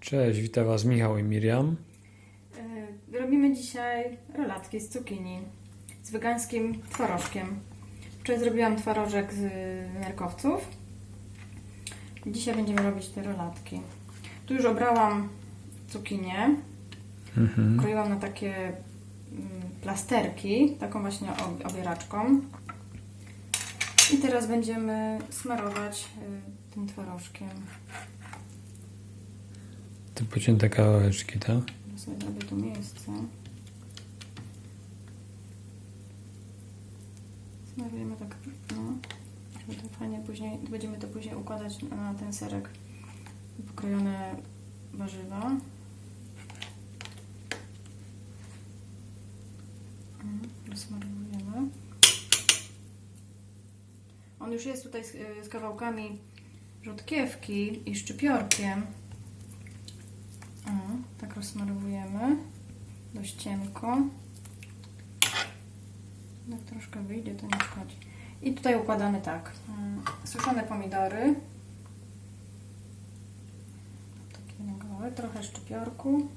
Cześć, witam Was Michał i Miriam. E, Robimy dzisiaj rolatki z cukinii z wegańskim twarożkiem. Wczoraj zrobiłam twarożek z nerkowców. Dzisiaj będziemy robić te rolatki. Tu już obrałam cukinię. Mhm. Kroiłam na takie mm, plasterki, taką właśnie ob- obieraczką. I teraz będziemy smarować y, tym twarożkiem. Te pocięte kawałeczki, tak? Zrobię tu miejsce. Smarujemy tak, no, żeby to fajnie później, będziemy to później układać na ten serek pokrojone warzywa. Mm, Rozsmarujemy. On już jest tutaj z, z kawałkami rzodkiewki i szczypiorkiem. O, rozsmarowujemy dość cienko. Jak troszkę wyjdzie, to nie szkodzi. I tutaj układamy tak. mm, Suszone pomidory. Takie gołe, trochę szczypiorku.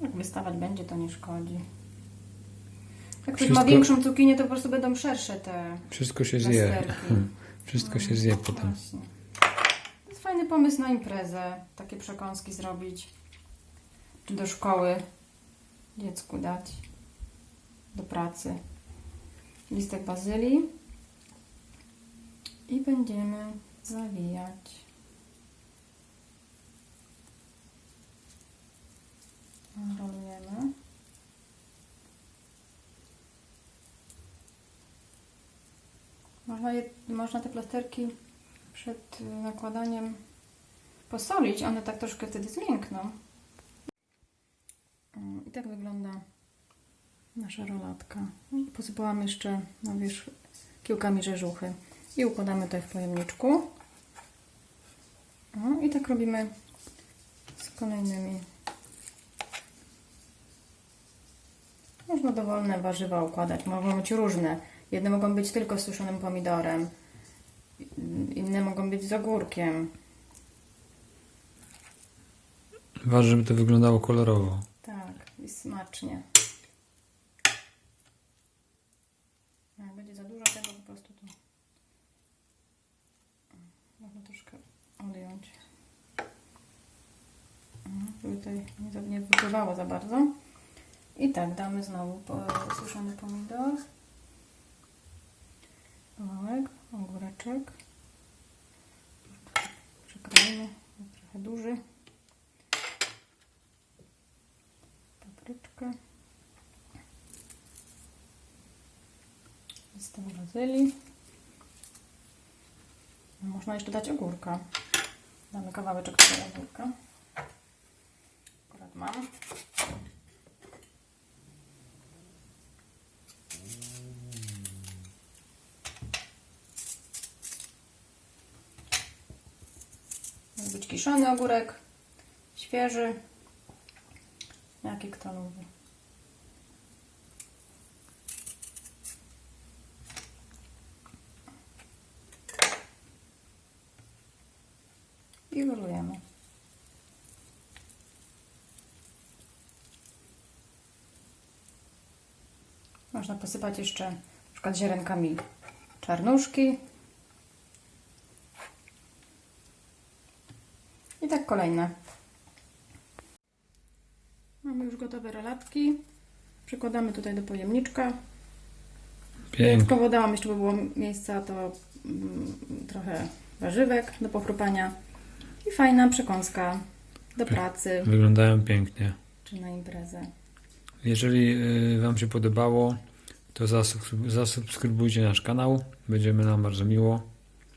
Jak wystawać będzie, to nie szkodzi. Jak ktoś ma większą cukinię, to po prostu będą szersze te Wszystko się zje. Wszystko się zje potem. Właśnie. Fajny pomysł na imprezę, takie przekąski zrobić. Czy do szkoły dziecku dać. Do pracy. Listek bazylii. I będziemy zawijać. Rolujemy. Można, je, można te plasterki przed nakładaniem posolić, one tak troszkę wtedy zmiękną. I tak wygląda nasza rolatka. I Posypałam jeszcze na wierzch kiełkami rzeżuchy. I układamy to w pojemniczku. I tak robimy z kolejnymi. Można dowolne warzywa układać. Mogą być różne. Jedne mogą być tylko z suszonym pomidorem. Inne mogą być z ogórkiem. Ważne, żeby to wyglądało kolorowo. Tak, i smacznie. Jak będzie za dużo tego, po prostu to można troszkę odjąć. Mhm, Żeby tutaj nie, nie wypływało za bardzo. I tak, damy znowu suszony pomidor. Kawałek, ogóreczek. Przekroimy, trochę duży. Listek bazylii. Można jeszcze dać ogórka. Damy kawałeczek tego ogórka. Akurat mam. Może być kiszony ogórek, świeży, Jaki kto lubi. I rolujemy. Można posypać jeszcze na przykład ziarenkami czarnuszki. I tak kolejne. Mamy już gotowe rolatki. Przykładamy tutaj do pojemniczka. Pięknie. Dałam jeszcze, by było miejsca, to mm, trochę warzywek do pochrupania. I fajna przekąska do pracy Wyglądają pięknie. czy na imprezę. Jeżeli y, Wam się podobało, to zasubskryb- zasubskrybujcie nasz kanał. Będziemy nam bardzo miło.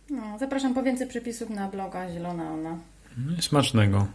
No, zapraszam po więcej przepisów na bloga Zielona Ona. No i Smacznego.